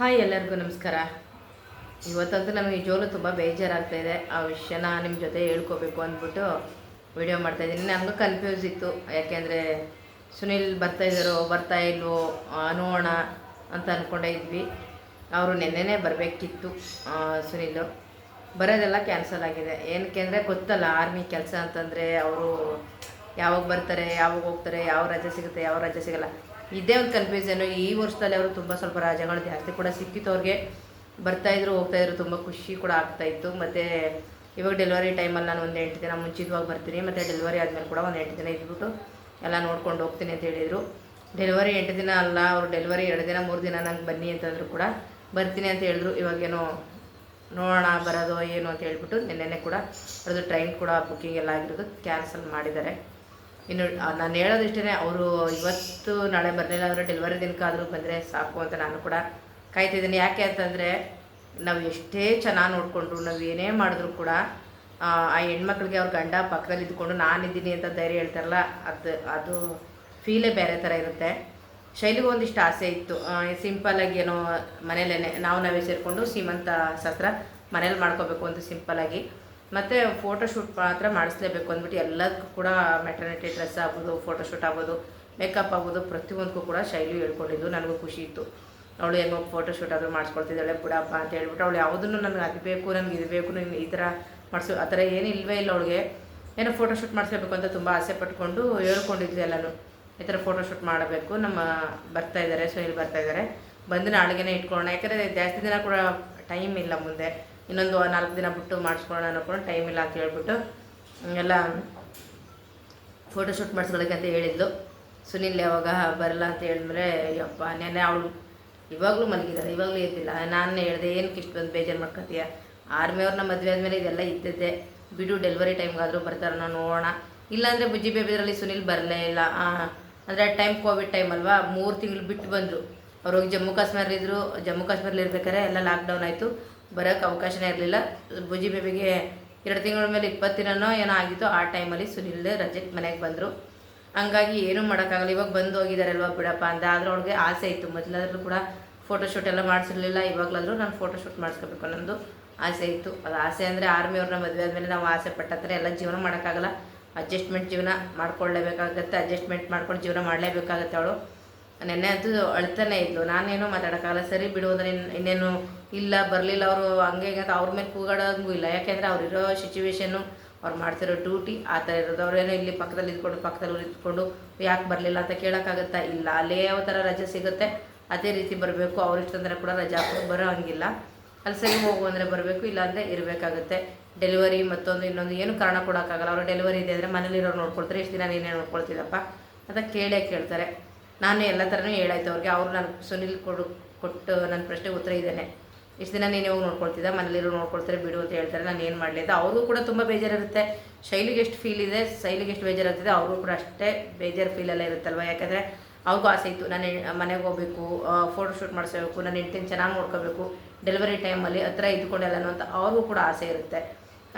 Hi ಎಲ್ಲರಿಗೂ ನಮಸ್ಕಾರ. ಇವತ್ತಂತೂ ನಮಗೆ ಜೋಲು ತುಂಬ ಬೇಜಾರಾಗ್ತಾ ಇದೆ. ಆ ವಿಷಯನ ನಿಮ್ಮ ಜೊತೆ ಹೇಳ್ಕೋಬೇಕು ಅಂದ್ಬಿಟ್ಟು ವಿಡಿಯೋ ಮಾಡ್ತಾಯಿದ್ದೀನಿ ನನಗೂ ಕನ್ಫ್ಯೂಸ್ ಇತ್ತು. ಯಾಕೆಂದರೆ ಸುನಿಲ್ ಬರ್ತಾ ಇದ್ದಾರೋ, ಬರ್ತಾ ಇಲ್ವೋ ನೋಡೋಣ ಅಂತ ಅಂದ್ಕೊಂಡೇ ಇದ್ವಿ. ಅವರು ನೆನ್ನೆನೇ ಬರಬೇಕಿತ್ತು ಸುನಿಲ್. ಬರೋದೆಲ್ಲ ಕ್ಯಾನ್ಸಲ್ ಆಗಿದೆ. ಏನಕ್ಕೆ ಅಂದರೆ ಗೊತ್ತಲ್ಲ ಆರ್ಮಿ ಕೆಲಸ ಅಂತಂದರೆ ಅವರು ಯಾವಾಗ ಬರ್ತಾರೆ, ಯಾವಾಗ ಹೋಗ್ತಾರೆ, ಯಾವ ರಜೆ ಸಿಗುತ್ತೆ, ಯಾವ ರಜೆ ಸಿಗಲ್ಲ. ಇದೇ ಒಂದು ಕನ್ಫ್ಯೂಸನ್ನು ಈ ವರ್ಷದಲ್ಲಿ ಅವರು ತುಂಬ ಸ್ವಲ್ಪ ರಾಜಗಳು ಜಾಸ್ತಿ ಕೂಡ ಸಿಕ್ಕಿತ್ತು ಅವ್ರಿಗೆ ಬರ್ತಾಯಿದ್ರು ಹೋಗ್ತಾಯಿದ್ರು ತುಂಬ ಖುಷಿ ಕೂಡ ಆಗ್ತಾಯಿತ್ತು ಮತ್ತು ಇವಾಗ ಡೆಲಿವರಿ ಟೈಮಲ್ಲಿ ನಾನು ಒಂದು ಎಂಟು ದಿನ ಮುಂಚಿತವಾಗಿ ಬರ್ತೀನಿ. ಮತ್ತು ಡೆಲಿವರಿ ಆದಮೇಲೆ ಕೂಡ ಒಂದು ಎಂಟು ದಿನ ಇದ್ಬಿಟ್ಟು ಎಲ್ಲ ನೋಡ್ಕೊಂಡು ಹೋಗ್ತೀನಿ ಅಂತ ಹೇಳಿದರು. ಡೆಲಿವರಿ ಎಂಟು ದಿನ ಅಲ್ಲ, ಅವರು ಡೆಲಿವರಿ ಎರಡು ದಿನ, ಮೂರು ದಿನ ನಂಗೆ ಬನ್ನಿ ಅಂತಂದ್ರು ಕೂಡ ಬರ್ತೀನಿ ಅಂತ ಹೇಳಿದ್ರು. ಇವಾಗೇನೋ ನೋಡೋಣ, ಬರೋದು, ಏನು ಅಂತ ಹೇಳ್ಬಿಟ್ಟು ನಿನ್ನೆನೆ ಕೂಡ ಅವ್ರದ್ದು ಟ್ರೈನ್ ಕೂಡ ಬುಕ್ಕಿಂಗ್ ಎಲ್ಲ ಆಗಿರೋದು ಕ್ಯಾನ್ಸಲ್ ಮಾಡಿದ್ದಾರೆ. ಇನ್ನು ನಾನು ಹೇಳೋದಿಷ್ಟೇ ಅವರು ಇವತ್ತು ನಾಳೆ ಬರಲಿಲ್ಲ ಅಂದರೆ ಡೆಲಿವರಿ ದಿನಕ್ಕಾದರೂ ಬಂದರೆ ಸಾಕು ಅಂತ ನಾನು ಕೂಡ ಕಾಯ್ತಿದ್ದೀನಿ. ಯಾಕೆ ಅಂತಂದರೆ, ನಾವು ಎಷ್ಟೇ ಚೆನ್ನಾಗಿ ನೋಡಿಕೊಂಡ್ರು, ನಾವು ಏನೇ ಮಾಡಿದ್ರು ಕೂಡ, ಆ ಹೆಣ್ಮಕ್ಳಿಗೆ ಅವ್ರ ಗಂಡ ಪಕ್ಕದಲ್ಲಿ ಇದ್ಕೊಂಡು ನಾನಿದ್ದೀನಿ ಅಂತ ಧೈರ್ಯ ಹೇಳ್ತಾರಲ್ಲ, ಅದು ಅದು ಫೀಲೇ ಬೇರೆ ಥರ ಇರುತ್ತೆ. ಶೈಲಿಗೂ ಒಂದಿಷ್ಟು ಆಸೆ ಇತ್ತು. ಸಿಂಪಲಾಗಿ ಏನೋ ಮನೇಲೇ ನಾವು ನಾವೇ ಸೇರಿಕೊಂಡು ಸೀಮಂತ ಶಾಸ್ತ್ರ ಮನೇಲಿ ಮಾಡ್ಕೋಬೇಕು ಅಂತ ಸಿಂಪಲ್ಲಾಗಿ ಮತ್ತು ಫೋಟೋಶೂಟ್ ಮಾತ್ರ ಮಾಡಿಸ್ಲೇಬೇಕು ಅಂದ್ಬಿಟ್ಟು ಎಲ್ಲದಕ್ಕೂ ಕೂಡ ಮೆಟರ್ನಿಟಿ ಡ್ರೆಸ್ ಆಗ್ಬೋದು ಫೋಟೋಶೂಟ್ ಆಗ್ಬೋದು ಮೇಕಪ್ ಆಗ್ಬೋದು, ಪ್ರತಿಯೊಂದಕ್ಕೂ ಕೂಡ ಶೈಲಿ ಹೇಳ್ಕೊಂಡಿದ್ದು, ನನಗೂ ಖುಷಿ ಇತ್ತು. ಅವಳು ಹೆಂಗೋ ಫೋಟೋಶೂಟ್ ಆದರೂ ಮಾಡಿಸ್ಕೊಳ್ತಿದ್ದಾಳೆ ಬಿಡಪ್ಪ ಅಂತ ಹೇಳ್ಬಿಟ್ಟು ಅವಳು ಯಾವುದನ್ನು ನನಗೆ ಅದು ಬೇಕು, ನನಗೆ ಇದು ಬೇಕು ನನಗೆ ಈ ಥರ ಮಾಡಿಸು, ಆ ಥರ ಏನು ಇಲ್ಲವೇ ಇಲ್ಲ ಅವಳಿಗೆ. ಏನೋ ಫೋಟೋಶೂಟ್ ಮಾಡಿಸ್ಬೇಕು ಅಂತ ತುಂಬ ಆಸೆ ಪಟ್ಕೊಂಡು ಹೇಳ್ಕೊಂಡಿದ್ದೆ ಎಲ್ಲನೂ. ಈ ಥರ ಫೋಟೋಶೂಟ್ ಮಾಡಬೇಕು, ನಮ್ಮ ಬರ್ತಾ ಇದ್ದಾರೆ ಇಲ್ಲಿ ಬರ್ತಾ ಇದ್ದಾರೆ. ಬಂದು ನಾಳೆಗೆ ಇಟ್ಕೊಳ್ಳೋಣ. ಯಾಕಂದರೆ ಜಾಸ್ತಿ ದಿನ ಕೂಡ ಟೈಮ್ ಇಲ್ಲ ಮುಂದೆ. ಇನ್ನೊಂದು ನಾಲ್ಕು ದಿನ ಬಿಟ್ಟು ಮಾಡಿಸ್ಕೊಳ್ಳೋಣ ಅನ್ಕೊಂಡು ಟೈಮ್ ಇಲ್ಲ ಅಂತ ಹೇಳ್ಬಿಟ್ಟು ಎಲ್ಲ ಫೋಟೋಶೂಟ್ ಮಾಡಿಸ್ಕೊಳ್ಳೋಕೆ ಅಂತ ಹೇಳಿದ್ಲು ಸುನಿಲ್ ಯಾವಾಗ ಬರಲ್ಲ ಅಂತ ಹೇಳಿದ್ರೆ ಯಪ್ಪ ನೆನ್ನೆ ಅವಳು ಇವಾಗಲೂ ಮಲಗಿದ್ದಾರೆ ಇವಾಗಲೂ ಎದ್ದಿಲ್ಲ. ನಾನು ಹೇಳಿದೆ ಏನಕ್ಕೆ ಇಷ್ಟು ಬಂದು ಬೇಜಾರು ಮಾಡ್ಕೊತೀಯ? ಆರ್ಮಿಯವ್ರನ್ನ ಮದುವೆ ಆದಮೇಲೆ ಇದೆಲ್ಲ ಇದ್ದಿದ್ದೆ. ಬಿಡು ಡೆಲಿವರಿ ಟೈಮ್ಗಾದರೂ ಬರ್ತಾರೆ ನೋಡೋಣ. ಇಲ್ಲಾಂದರೆ ಬುಜ್ಜಿ ಬೇಬಿದ್ರಲ್ಲಿ ಸುನಿಲ್ ಬರಲೇ ಇಲ್ಲ. ಅಂದರೆ ಟೈಮ್ ಕೋವಿಡ್ ಟೈಮ್ ಅಲ್ವಾ, ಮೂರು ತಿಂಗಳು ಬಿಟ್ಟು ಬಂದರು. ಅವ್ರು ಹೋಗಿ ಜಮ್ಮು ಕಾಶ್ಮೀರಲ್ಲಿದ್ದರು ಜಮ್ಮು ಕಾಶ್ಮೀರಲ್ಲಿ ಇರ್ಬೇಕಾದ್ರೆ ಎಲ್ಲ ಲಾಕ್ಡೌನ್ ಆಯಿತು. ಬರೋಕ್ಕೆ ಅವಕಾಶನೇ ಇರಲಿಲ್ಲ. ಬುಜಿ ಬೇಬಿಗೆ ಎರಡು ತಿಂಗಳ ಮೇಲೆ ಇಪ್ಪತ್ತು ದಿನನೋ ಏನೋ ಆಗಿತ್ತು ಆ ಟೈಮಲ್ಲಿ ಸುನಿಲ್ ರಜೆ ಮನೆಗೆ ಬಂದರು. ಹಂಗಾಗಿ ಏನೂ ಮಾಡೋಕ್ಕಾಗಲ್ಲ. ಇವಾಗ ಬಂದು ಹೋಗಿದ್ದಾರಲ್ವ ಬಿಡಪ್ಪ ಅಂತ. ಆದ್ರೆ ಅವ್ಳಿಗೆ ಆಸೆ ಇತ್ತು. ಮೊದಲಾದ್ರೂ ಕೂಡ ಫೋಟೋಶೂಟ್ ಎಲ್ಲ ಮಾಡಿಸಿರ್ಲಿಲ್ಲ. ಇವಾಗಲಾದರೂ ನಾನು ಫೋಟೋಶೂಟ್ ಮಾಡಿಸ್ಕೋಬೇಕು ಅನ್ನೋದು ಆಸೆ ಇತ್ತು. ಅದು ಆಸೆ ಅಂದರೆ ಆರ್ಮಿಯವ್ರನ್ನ ಮದುವೆ ಆದಮೇಲೆ ನಾವು ಆಸೆ ಪಟ್ಟ ಹತ್ರ ಎಲ್ಲ ಜೀವನ ಮಾಡೋಕ್ಕಾಗಲ್ಲ. ಅಡ್ಜಸ್ಟ್ಮೆಂಟ್ ಜೀವನ ಮಾಡ್ಕೊಳ್ಳೇಬೇಕಾಗತ್ತೆ. ಅಡ್ಜಸ್ಟ್ಮೆಂಟ್ ಮಾಡ್ಕೊಂಡು ಜೀವನ ಮಾಡಲೇಬೇಕಾಗತ್ತೆ ಅವಳು. ನೆನ್ನೆ ಅಂತೂ ಅಳ್ತಾನೆ ಇದ್ಲು. ನಾನೇನೋ ಮಾತಾಡೋಕ್ಕಾಗಲ್ಲ ಸರಿ ಬಿಡು, ಅಂದ್ರೆ ಇನ್- ಇನ್ನೇನು ಇಲ್ಲ, ಬರಲಿಲ್ಲ ಅವರು ಹಂಗೆ ಹಿಂಗೆ ಅಂತ ಅವ್ರ ಮೇಲೆ ಕೂಗಾಡೋಂಗೂ ಇಲ್ಲ. ಯಾಕೆಂದರೆ ಅವರಿರೋ ಸಿಚುವೇಶನ್ನು ಅವ್ರು ಮಾಡ್ತಿರೋ ಡ್ಯೂಟಿ ಆ ಥರ ಇರೋದು. ಅವರೇನೋ ಇಲ್ಲಿ ಪಕ್ಕದಲ್ಲಿ ಇದ್ಕೊಂಡು ಪಕ್ಕದಲ್ಲಿ ಇದ್ಕೊಂಡು ಯಾಕೆ ಬರಲಿಲ್ಲ ಅಂತ ಕೇಳೋಕ್ಕಾಗುತ್ತಾ? ಇಲ್ಲ. ಅಲ್ಲೇ ಯಾವ ಥರ ರಜೆ ಸಿಗುತ್ತೆ? ಅದೇ ರೀತಿ ಬರಬೇಕು. ಅವ್ರ ಇಷ್ಟಂದ್ರೆ ಕೂಡ ರಜಾ ಬರೋ ಹಂಗಿಲ್ಲ ಅಲ್ಲಿ ಸರಿ ಹೋಗು ಅಂದರೆ ಬರಬೇಕು. ಇಲ್ಲಾಂದರೆ ಇರಬೇಕಾಗುತ್ತೆ. ಡೆಲಿವರಿ ಮತ್ತೊಂದು, ಇನ್ನೊಂದು ಏನು ಕಾರಣ ಕೊಡೋಕ್ಕಾಗಲ್ಲ. ಅವರು ಡೆಲಿವರಿ ಇದೆ ಅಂದರೆ ಮನೇಲಿರೋರು ನೋಡ್ಕೊಳ್ತಾರೆ. ಇಷ್ಟು ದಿನ ನೀನೇ ನೋಡ್ಕೊಳ್ತಿದ್ದಪ್ಪ ಅಂತ ಕೇಳೇ ಕೇಳ್ತಾರೆ. ನಾನು ಎಲ್ಲ ಥರನೂ ಹೇಳಾಯ್ತು ಅವ್ರಿಗೆ. ಅವರು ನಾನು ಸುನಿಲ್ ಕೊಡು, ಕೊಟ್ಟು ನನ್ನ ಪ್ರಶ್ನೆಗೆ ಉತ್ತರ ಇದ್ದಾನೆ ಇಷ್ಟು ದಿನ ನೀನು ಹೋಗಿ ನೋಡ್ಕೊಳ್ತಿದ್ದ? ಮನೇಲಿರೋ ನೋಡ್ಕೊಳ್ತಾರೆ, ಬಿಡು ಅಂತ ಹೇಳ್ತಾರೆ. ನಾನು ಏನು ಮಾಡಲಿ ಅಂತ. ಅವ್ರಿಗೂ ಕೂಡ ತುಂಬ ಬೇಜಾರಿರುತ್ತೆ. ಶೈಲಿಗೆ ಎಷ್ಟು ಫೀಲ್ ಇದೆ, ಶೈಲಿಗೆ ಎಷ್ಟು ಬೇಜಾರಾಗ್ತಿದೆ, ಅವ್ರಿಗೂ ಕೂಡ ಅಷ್ಟೇ ಬೇಜಾರು ಫೀಲೆಲ್ಲ ಇರುತ್ತಲ್ವ? ಯಾಕಂದರೆ ಅವ್ರಿಗೂ ಆಸೆ ಇತ್ತು. ನಾನು ಮನೆಗೆ ಹೋಗಬೇಕು ಫೋಟೋಶೂಟ್ ಮಾಡಿಸ್ಬೇಕು ನನ್ನ ಹೆಂಡ್ತಿನ ಚೆನ್ನಾಗಿ ನೋಡ್ಕೋಬೇಕು ಡೆಲಿವರಿ ಟೈಮಲ್ಲಿ ಹತ್ರ ಇದ್ಕೊಂಡೆಲ್ಲನೂ ಅಂತ ಅವ್ರಿಗೂ ಕೂಡ ಆಸೆ ಇರುತ್ತೆ.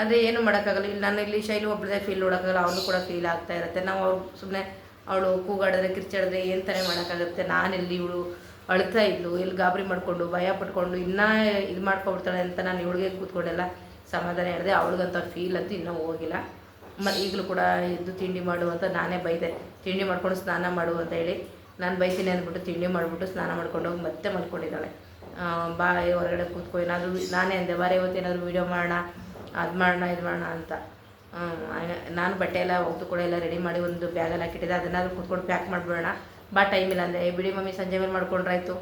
ಅಂದರೆ ಏನು ಮಾಡೋಕ್ಕಾಗಲ್ಲ. ಇಲ್ಲಿ ನಾನು ಇಲ್ಲಿ ಶೈಲಿ ಒಬ್ಬಳದೇ ಫೀಲ್ ನೋಡೋಕ್ಕಾಗಲ್ಲ. ಅವ್ರಿಗೂ ಕೂಡ ಫೀಲ್ ಆಗ್ತಾ ಇರುತ್ತೆ. ನಾವು ಅವ್ರು ಸುಮ್ಮನೆ ಅವಳು ಕೂಗಾಡಿದ್ರೆ ಕಿರ್ಚಾಡಿದ್ರೆ ಏನು ತಾನೇ ಮಾಡೋಕ್ಕಾಗುತ್ತೆ? ನಾನೆಲ್ಲಿ ಇವಳು ಅಳ್ತಾ ಇದ್ಲು? ಇಲ್ಲಿ ಗಾಬರಿ ಮಾಡಿಕೊಂಡು, ಭಯ ಪಟ್ಕೊಂಡು, ಇನ್ನೂ ಇದು ಮಾಡ್ಕೊಬಿಡ್ತಾಳೆ ಅಂತ ನಾನು ಇವಳಿಗೆ ಕೂತ್ಕೊಂಡೆಲ್ಲ ಸಮಾಧಾನ ಹೇಳಿದೆ. ಅವಳಿಗಂತ ಫೀಲ್ ಅಂತೂ ಇನ್ನೂ ಹೋಗಿಲ್ಲ. ಮ ಈಗಲೂ ಕೂಡ ಎದ್ದು ತಿಂಡಿ ಮಾಡು ಅಂತ ನಾನೇ ಬೈದೆ. ತಿಂಡಿ ಮಾಡ್ಕೊಂಡು ಸ್ನಾನ ಮಾಡು ಅಂತ ಹೇಳಿ ನಾನು ಬೈತೀನಿ ಅಂದ್ಬಿಟ್ಟು ತಿಂಡಿ ಮಾಡಿಬಿಟ್ಟು ಸ್ನಾನ ಮಾಡ್ಕೊಂಡು ಹೋಗಿ ಮತ್ತೆ ಮಲ್ಕೊಂಡಿದ್ದಾಳೆ. ಬಾ ಹೊರಗಡೆ ಕೂತ್ಕೊ. ಏನಾದರೂ ನಾನೇ ಅಂದೆ, ಬಾರೆ ಇವತ್ತೇನಾದರೂ ವೀಡಿಯೋ ಮಾಡೋಣ, ಅದು ಮಾಡೋಣ, ಇದು ಮಾಡೋಣ ಅಂತ. ನಾನು ಬಟ್ಟೆ ಎಲ್ಲ ಒಗ್ದು ಕೂಡ ಎಲ್ಲ ರೆಡಿ ಮಾಡಿ ಒಂದು ಬ್ಯಾಗಲ್ಲಿ ಹಾಕಿಟ್ಟಿದ್ದೆ. ಅದನ್ನಾದ್ರೂ ಕುತ್ಕೊಂಡು ಪ್ಯಾಕ್ ಮಾಡಿಬಿಡೋಣ. ಬಾ ಟೈಮ್ ಇಲ್ಲ ಅಂದರೆ, ಏ, ಬಿಡಿ ಮಮ್ಮಿ, ಸಂಜೆ ಮೇಲೆ ಮಾಡ್ಕೊಂಡ್ರಾಯ್ತು.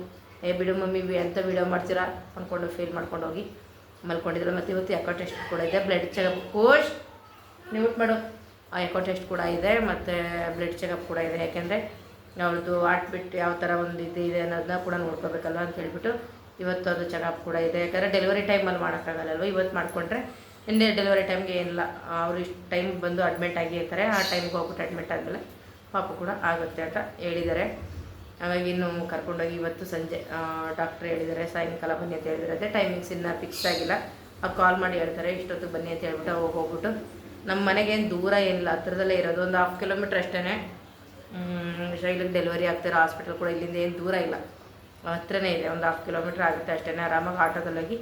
ಏ, ಬಿಡು ಮಮ್ಮಿ ಎಂಥ ವೀಡಿಯೋ ಮಾಡ್ತೀರಾ? ಅಂದ್ಕೊಂಡು ಫೀಲ್ ಮಾಡ್ಕೊಂಡು ಹೋಗಿ ಮಲ್ಕೊಂಡಿದ್ರು. ಮತ್ತು ಇವತ್ತು ಯಾಕೋ ಟೆಸ್ಟ್ ಕೂಡ ಇದೆ. ಬ್ಲಡ್ ಚೆಕಪ್ ಕೋಶ್ ನೀವು ಮಾಡು. ಆ ಎಕೋ ಟೆಸ್ಟ್ ಕೂಡ ಇದೆ. ಮತ್ತು ಬ್ಲಡ್ ಚೆಕಪ್ ಕೂಡ ಇದೆ. ಯಾಕೆಂದರೆ ಅವ್ರದ್ದು ಹಾರ್ಟ್ ಬಿಟ್ ಯಾವ ಥರ ಒಂದು ಇದು ಇದೆ ಅನ್ನೋದನ್ನ ಕೂಡ ನೋಡ್ಕೋಬೇಕಲ್ವ ಅಂತ ಹೇಳ್ಬಿಟ್ಟು ಇವತ್ತು ಅದು ಚೆಕಪ್ ಕೂಡ ಇದೆ. ಯಾಕಂದರೆ ಡೆಲಿವರಿ ಟೈಮಲ್ಲಿ ಮಾಡೋಕ್ಕಾಗಲ್ಲಲ್ವ ಇವತ್ತು ಮಾಡಿಕೊಂಡ್ರೆ ಹಿಂದೆ ಡೆಲಿವರಿ ಟೈಮ್ಗೆ ಏನಿಲ್ಲ ಅವ್ರು ಇಷ್ಟು ಟೈಮ್ ಬಂದು ಅಡ್ಮಿಟ್ ಆಗಿ ಇರ್ತಾರೆ. ಆ ಟೈಮ್ಗೆ ಹೋಗ್ಬಿಟ್ಟು ಅಡ್ಮಿಟ್ ಆದಮೇಲೆ ಪಾಪ ಕೂಡ ಆಗುತ್ತೆ ಅಂತ ಹೇಳಿದ್ದಾರೆ. ಹಾಗಾಗಿ ಇನ್ನು ಕರ್ಕೊಂಡೋಗಿ ಇವತ್ತು ಸಂಜೆ ಡಾಕ್ಟ್ರ್ ಹೇಳಿದ್ದಾರೆ, ಸಾಯಂಕಾಲ ಬನ್ನಿ ಅಂತ ಹೇಳಿದ್ದಾರೆ. ಅದೇ ಟೈಮಿಂಗ್ಸ್ ಇನ್ನೂ ಫಿಕ್ಸ್ ಆಗಿಲ್ಲ. ಅವ್ರು ಕಾಲ್ ಮಾಡಿ ಹೇಳ್ತಾರೆ, ಇಷ್ಟೊತ್ತಿಗೆ ಬನ್ನಿ ಅಂತ ಹೇಳ್ಬಿಟ್ಟು ಹೋಗಿ, ಹೋಗ್ಬಿಟ್ಟು. ನಮ್ಮ ಮನೆಗೇನು ದೂರ ಏನಿಲ್ಲ. ಹತ್ರದಲ್ಲೇ ಇರೋದು. ಒಂದು ಹಾಫ್ ಕಿಲೋಮೀಟ್ರ್ ಅಷ್ಟೇ ಶೈಲಿಗೆ ಡೆಲಿವರಿ ಆಗ್ತಿರೋ ಹಾಸ್ಪಿಟಲ್ ಕೂಡ ಇಲ್ಲಿಂದ ಏನು ದೂರ ಇಲ್ಲ. ಹತ್ರನೇ ಇದೆ. ಒಂದು ಹಾಫ್ ಕಿಲೋಮೀಟ್ರ್ ಆಗುತ್ತೆ ಅಷ್ಟೇ ಆರಾಮಾಗಿ ಆಟೋದಲ್ಲೋಗಿ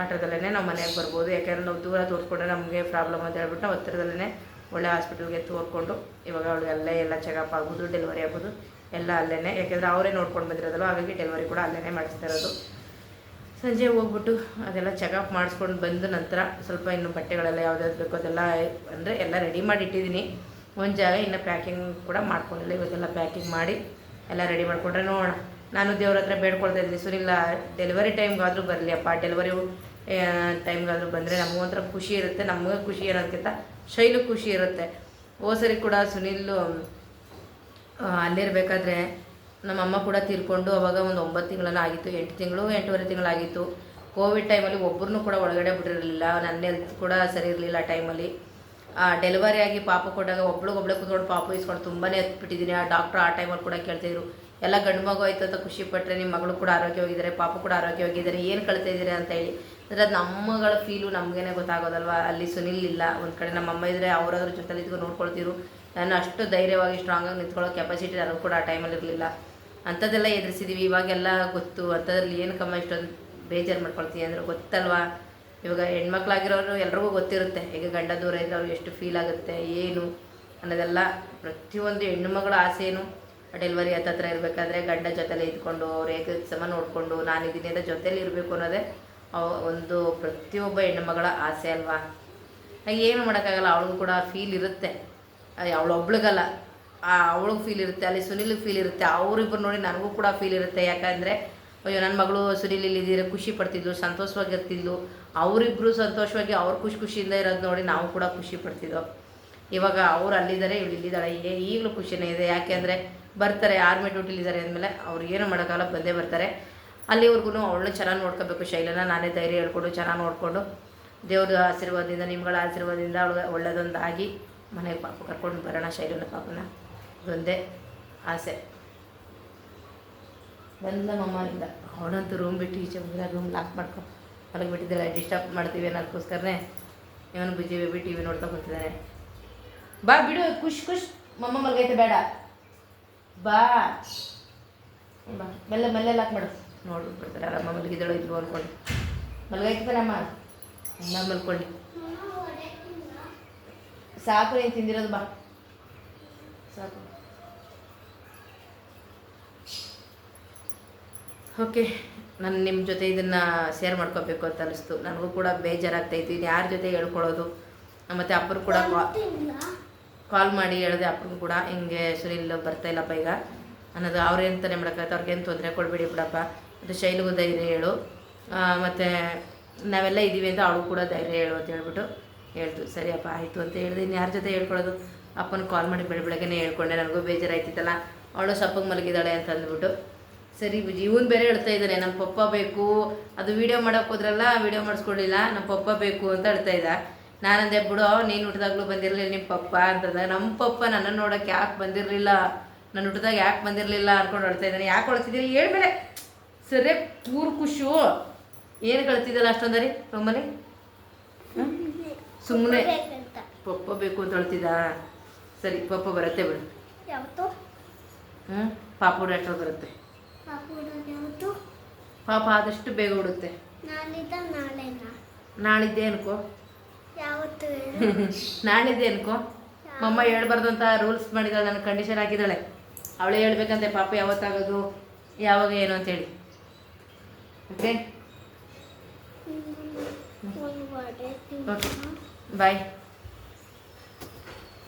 ಆಟೋದಲ್ಲೇ ನಾವು ಮನೆಗೆ ಬರ್ಬೋದು. ಯಾಕೆಂದ್ರೆ ನಾವು ದೂರ ತೋರಿಸ್ಕೊಂಡ್ರೆ ನಮಗೆ ಪ್ರಾಬ್ಲಮ್ ಅಂತ ಹೇಳ್ಬಿಟ್ಟು ನಾವು ಹತ್ತಿರದಲ್ಲೇ ಒಳ್ಳೆ ಹಾಸ್ಪಿಟಲ್ಗೆ ತೋರ್ಕೊಂಡು ಇವಾಗ ಅವಳಿಗೆ ಅಲ್ಲೇ ಎಲ್ಲ ಚೆಕಪ್ ಆಗ್ಬೋದು ಡೆಲಿವರಿ ಆಗ್ಬೋದು. ಎಲ್ಲ ಅಲ್ಲೇ ಯಾಕೆಂದರೆ ಅವರೇ ನೋಡ್ಕೊಂಡು ಬಂದಿರೋದಲ್ಲ ಹಾಗಾಗಿ ಡೆಲಿವರಿ ಕೂಡ ಅಲ್ಲೇ ಮಾಡಿಸ್ತಾ ಇರೋದು. ಸಂಜೆ ಹೋಗ್ಬಿಟ್ಟು ಅದೆಲ್ಲ ಚೆಕಪ್ ಮಾಡಿಸ್ಕೊಂಡು ಬಂದ ನಂತರ ಸ್ವಲ್ಪ ಇನ್ನು ಬಟ್ಟೆಗಳೆಲ್ಲ ಯಾವ್ದಾದ್ರು ಬೇಕೋ ಅದೆಲ್ಲ ಅಂದರೆ ಎಲ್ಲ ರೆಡಿ ಮಾಡಿ ಇಟ್ಟಿದ್ದೀನಿ. ಒಂದು ಜಾಗ ಇನ್ನು ಪ್ಯಾಕಿಂಗ್ ಕೂಡ ಮಾಡ್ಕೊಂಡಿಲ್ಲ. ಇವತ್ತೆಲ್ಲ ಪ್ಯಾಕಿಂಗ್ ಮಾಡಿ ಎಲ್ಲ ರೆಡಿ ಮಾಡಿಕೊಂಡ್ರೆ ನೋಡೋಣ. ನಾನು ದೇವ್ರ ಹತ್ರ ಬೇಡ್ಕೊಳ್ತಾ ಇದ್ದೀನಿ. ಸುನಿಲ್ಲ ಡೆಲಿವರಿ ಟೈಮ್ಗಾದರೂ ಬರಲಿ ಅಪ್ಪ. ಡೆಲಿವರಿ ಟೈಮ್ಗಾದರೂ ಬಂದರೆ ನಮಗೊಂಥರ ಖುಷಿ ಇರುತ್ತೆ. ನಮಗೆ ಖುಷಿ ಅನ್ನೋದಕ್ಕಿಂತ ಶೈಲು ಖುಷಿ ಇರುತ್ತೆ. ಸರಿ ಕೂಡ ಸುನಿಲ್ ಅಲ್ಲಿರಬೇಕಾದ್ರೆ ನಮ್ಮಮ್ಮ ಕೂಡ ತೀರ್ಕೊಂಡು ಅವಾಗ ಒಂದು ಒಂಬತ್ತು ತಿಂಗಳನ್ನ ಆಗಿತ್ತು. ಎಂಟು ತಿಂಗಳು, ಎಂಟೂವರೆ ತಿಂಗಳಾಗಿತ್ತು ಕೋವಿಡ್ ಟೈಮಲ್ಲಿ ಒಬ್ಬರನ್ನೂ ಕೂಡ ಒಳಗಡೆ ಬಿಟ್ಟಿರಲಿಲ್ಲ. ನನ್ನ ಹೆಲ್ತ್ ಕೂಡ ಸರಿ ಇರಲಿಲ್ಲ ಆ ಟೈಮಲ್ಲಿ ಡೆಲಿವರಿ ಆಗಿ ಪಾಪ ಕೊಟ್ಟಾಗ ಒಬ್ಳಿಗೊಬ್ಳೆ ಕುತ್ಕೊಂಡು ಪಾಪ ಇಸ್ಕೊಂಡು ತುಂಬಾ ಎತ್ಬಿಟ್ಟಿದ್ದೀನಿ. ಆ ಡಾಕ್ಟ್ರ್ ಆ ಟೈಮಲ್ಲಿ ಕೂಡ ಕೇಳ್ತಿದ್ರು ಎಲ್ಲ ಗಂಡು ಮಗು ಆಯ್ತು ಅಂತ ಖುಷಿ ಪಟ್ಟರೆ ನಿಮ್ಮ ಮಗಳು ಕೂಡ ಆರೋಗ್ಯವಾಗಿದ್ದಾರೆ, ಪಾಪ ಕೂಡ ಆರೋಗ್ಯವಾಗಿದ್ದಾರೆ, ಏನು ಕಳ್ತಾ ಇದ್ದೀರಾ ಅಂತ ಹೇಳಿ. ಅಂದರೆ ಅದು ನಮ್ಮಗಳ ಫೀಲು ನಮಗೇನೆ ಗೊತ್ತಾಗೋದಲ್ವಾ? ಅಲ್ಲಿ ಸುನಿಲ್ ಇಲ್ಲ, ಒಂದು ಕಡೆ ನಮ್ಮ ಅಮ್ಮ ಇದ್ದರೆ ಅವರಾದ್ರ ಜೊತೆಲಿ ಇದ್ಕೊಂಡು ನೋಡ್ಕೊಳ್ತಿರು ನಾನು ಅಷ್ಟು ಧೈರ್ಯವಾಗಿ ಸ್ಟ್ರಾಂಗಾಗಿ ನಿಂತ್ಕೊಳ್ಳೋ ಕೆಪಾಸಿಟಿ ನನಗೂ ಕೂಡ ಆ ಟೈಮಲ್ಲಿ ಇರಲಿಲ್ಲ. ಅಂಥದ್ದೆಲ್ಲ ಎದುರಿಸಿದ್ದೀವಿ ಇವಾಗೆಲ್ಲ ಗೊತ್ತು. ಅಂಥದ್ರಲ್ಲಿ ಏನು ಕಮ್ಮ ಇಷ್ಟೊಂದು ಬೇಜಾರು ಮಾಡ್ಕೊಳ್ತೀವಿ ಅಂದರೆ ಗೊತ್ತಲ್ವಾ? ಇವಾಗ ಹೆಣ್ಮಕ್ಳಾಗಿರೋರು ಎಲ್ರಿಗೂ ಗೊತ್ತಿರುತ್ತೆ. ಈಗ ಗಂಡ ದೂರ ಇದ್ದವ್ರು ಎಷ್ಟು ಫೀಲ್ ಆಗುತ್ತೆ, ಏನು ಅನ್ನೋದೆಲ್ಲ ಪ್ರತಿಯೊಂದು ಹೆಣ್ಣು ಮಗಳ ಆಸೆನು ಡೆಲಿವರಿ ಹತ್ತತ್ರ ಇರಬೇಕಾದ್ರೆ ಗಂಡ ಜೊತೆಲೇ ಇದ್ಕೊಂಡು, ಅವ್ರು ಸಮ ನೋಡಿಕೊಂಡು ನಾನಿದ್ದೀನಿ ಅಂತ ಜೊತೆಲಿ ಇರಬೇಕು ಅನ್ನೋದೇ ಒಂದು ಪ್ರತಿಯೊಬ್ಬ ಹೆಣ್ಣುಮಗಳ ಆಸೆ ಅಲ್ವಾ? ಏನು ಮಾಡೋಕ್ಕಾಗಲ್ಲ, ಅವಳಿಗೂ ಕೂಡ ಫೀಲ್ ಇರುತ್ತೆ. ಅವಳೊಬ್ಳಿಗಲ್ಲ ಅವಳಿಗೆ ಫೀಲ್ ಇರುತ್ತೆ, ಅಲ್ಲಿ ಸುನಿಲಿಗೆ ಫೀಲ್ ಇರುತ್ತೆ ಅವರಿಬ್ಬರು ನೋಡಿ ನನಗೂ ಕೂಡ ಫೀಲ್ ಇರುತ್ತೆ. ಯಾಕಂದರೆ, ಅಯ್ಯೋ ನನ್ನ ಮಗಳು ಸುನಿಲ್ ಇಲ್ಲಿದ್ದೀರ ಖುಷಿ ಪಡ್ತಿದ್ಲು ಸಂತೋಷವಾಗಿರ್ತಿದ್ಲು ಅವರಿಬ್ಬರು ಸಂತೋಷವಾಗಿ ಅವ್ರು ಖುಷಿ ಖುಷಿಯಿಂದ ಇರೋದು ನೋಡಿ ನಾವು ಕೂಡ ಖುಷಿ ಪಡ್ತಿದ್ದೋ ಇವಾಗ ಅವ್ರು ಅಲ್ಲಿದ್ದಾರೆ, ಇವಳು ಇಲ್ಲಿದ್ದಾಳೆ ಈಗಲೂ ಖುಷಿನೇ ಇದೆ. ಯಾಕೆಂದರೆ ಬರ್ತಾರೆ ಆರ್ಮಿ ಡ್ಯೂಟಿಲಿದ್ದಾರೆ ಅಂದಮೇಲೆ ಅವ್ರು ಏನು ಮಾಡೋಕ್ಕಾಗಲ್ಲ, ಬಂದೇ ಬರ್ತಾರೆ. ಅಲ್ಲಿವರೆಗೂ ಅವಳನ್ನ ಚೆನ್ನಾಗಿ ನೋಡ್ಕೋಬೇಕು ಶೈಲನ, ನಾನೇ ಧೈರ್ಯ ಹೇಳ್ಕೊಂಡು ಚೆನ್ನಾಗಿ ನೋಡಿಕೊಂಡು ದೇವ್ರ ಆಶೀರ್ವಾದದಿಂದ, ನಿಮ್ಗಳ ಆಶೀರ್ವಾದದಿಂದ ಅವಳಿಗೆ ಒಳ್ಳೆಯದೊಂದಾಗಿ ಮನೆಗೆ ಪಾಪ ಕರ್ಕೊಂಡು ಬರೋಣ ಶೈಲನ ಪಾಪನ. ಇದೊಂದೇ ಆಸೆ. ಬಂದ ಮಮ್ಮ ಇಲ್ಲ ಅವಳಂತೂ ರೂಮ್ ಬಿಟ್ಟು ಈಚೆ ಹೋಗಿಲ್ಲ ರೂಮ್ ಲಾಕ್ ಮಾಡ್ಕೊ ಮಲಗಿ ಬಿಟ್ಟಿದ್ದಿಲ್ಲ ಡಿಸ್ಟರ್ಬ್ ಮಾಡ್ತೀವಿ ಅನ್ನೋದಕ್ಕೋಸ್ಕರನೇ ಇವನು ಬುಜ್ಜಿ ಬೇಬಿ ಟಿ ವಿ ನೋಡ್ತಾ ಕೂತಿದ್ದಾನೆ. ಬಾ ಬಿಡು, ಖುಷ್ ಖುಷ್. ಮಮ್ಮ ಮಲಗೈತೆ, ಬೇಡ. ಬಾ ಬಾ. ಮೆಲ್ಲ ಮೆಲ್ಲ ಲಾಕ್ ಮಾಡು. ನೋಡು ಬರ್ತಾರೆ ಆರಾಮ ಮಲಗಿದಳು ಇದ್ರು ಅಂದ್ಕೊಂಡು ಮಲ್ಗೈತೆ ತಾನಮ್ಮ ಅಮ್ಮ ಮಲ್ಕೊಳ್ಳಿ. ಸಾಕು ಏನು ತಿಂದಿರೋದು ಬಾ. ಸಾಕು. ಓಕೆ ನಾನು ನಿಮ್ಮ ಜೊತೆ ಇದನ್ನು ಶೇರ್ ಮಾಡ್ಕೋಬೇಕು ಅಂತ ಅನಿಸ್ತು. ನನಗೂ ಕೂಡ ಬೇಜಾರಾಗ್ತಾಯಿತ್ತು ಇದು ಯಾರ ಜೊತೆ ಹೇಳ್ಕೊಳ್ಳೋದು? ಮತ್ತು ಅಪ್ಪರು ಕೂಡ ಕಾಲ್ ಮಾಡಿ ಹೇಳಿದೆ ಅಪ್ಪನಿಗೂ ಕೂಡ, ಹಿಂಗೆ ಸುನಿಲ್ ಬರ್ತಾ ಇಲ್ಲಪ್ಪ ಈಗ. ಅನ್ನೋದು ಅವ್ರೇಂತಾನೆ ಮಾಡೋಕ್ಕಾಗತ್ತೆ, ಅವ್ರಿಗೇನು ತೊಂದರೆ ಕೊಡಬೇಡಿ ಬಿಡಪ್ಪ. ಮತ್ತು ಶೈಲಿಗೂ ಧೈರ್ಯ ಹೇಳು. ಮತ್ತು ನಾವೆಲ್ಲ ಇದ್ದೀವಿ ಅಂತ ಅವಳು ಕೂಡ ಧೈರ್ಯ ಹೇಳು ಅಂತ ಹೇಳ್ಬಿಟ್ಟು ಹೇಳ್ತು ಸರಿಯಪ್ಪ ಆಯಿತು ಅಂತ ಹೇಳಿದೆ. ಇನ್ನು ಯಾರ ಜೊತೆ ಹೇಳ್ಕೊಳ್ಳೋದು? ಅಪ್ಪನ ಕಾಲ್ ಮಾಡಿ ಬೆಳ ಬೆಳಗ್ಗೆನೇ ಹೇಳ್ಕೊಂಡೆ, ನನಗೂ ಬೇಜಾರಾಯ್ತಿತ್ತಲ್ಲ. ಅವಳು ಸಪ್ಪಗೆ ಮಲಗಿದ್ದಾಳೆ ಅಂತ ಅಂದ್ಬಿಟ್ಟು. ಸರಿ ಇವನು ಬೇರೆ ಹೇಳ್ತಾ ಇದ್ದಾನೆ ನಮ್ಮ ಪಪ್ಪ ಬೇಕು. ಅದು ವೀಡಿಯೋ ಮಾಡೋಕ್ಕೋದ್ರಲ್ಲ ವೀಡಿಯೋ ಮಾಡಿಸ್ಕೊಳ್ಳಿಲ್ಲ ನಮ್ಮ ಪಪ್ಪ ಬೇಕು ಅಂತ ಹೇಳ್ತಾ ಇದ್ದ. ನಾನಂದೆ ಬಿಡು ನೀನು ಹುಟ್ಟಿದಾಗ್ಲೂ ಬಂದಿರಲಿಲ್ಲ ನಿಮ್ಮ ಪಪ್ಪ ಅಂತಂದ ನಮ್ಮ ಪಪ್ಪ ನನ್ನನ್ನು ನೋಡೋಕೆ ಯಾಕೆ ಬಂದಿರಲಿಲ್ಲ? ನನ್ನ ಹುಟ್ಟಿದಾಗ ಯಾಕೆ ಬಂದಿರಲಿಲ್ಲ ಅನ್ಕೊಂಡು ಹೊಡ್ತಾ ಇದ್ದಾನೆ. ಯಾಕೆ ಹೊಡ್ತಿದ್ದೀರಿ ಹೇಳ್ಮೇಲೆ ಸರಿ ಪೂರ್ ಖುಷು. ಏನು ಕಳ್ತಿದ್ದಲ್ಲ ಅಷ್ಟೊಂದರಿ ನಮ್ಮನೆ ಸುಮ್ಮನೆ ಪಪ್ಪ ಬೇಕು ಅಂತ. ಹೇಳ್ತಿದ್ದ ಸರಿ ಪಪ್ಪ ಬರುತ್ತೆ ಬಿಡು. ಹ್ಞೂ ಪಾಪು ಡಾಕ್ಟರ್ ಬರುತ್ತೆ? ಪಾಪ ಆದಷ್ಟು ಬೇಗ ಉಡುತ್ತೆ ನಾಳಿದ್ದೆ ಅನ್ಕೋ. ನಾಳಿದ್ದೆ ಅನ್ಕೋ. ಮಮ್ಮ ಹೇಳ್ಬಾರ್ದು ಅಂತ ರೂಲ್ಸ್ ಮಾಡಿದಾಳೆ ನನ್ನ ಕಂಡೀಷನ್ ಹಾಕಿದಾಳೆ. ಅವಳೇ ಹೇಳ್ಬೇಕಂತೆ ಪಾಪ ಯಾವತ್ತಾಗೋದು ಯಾವಾಗ ಏನು ಅಂತೇಳಿ. ಓಕೆ ಒಂದು ಓಕೆ ಬಾಯ್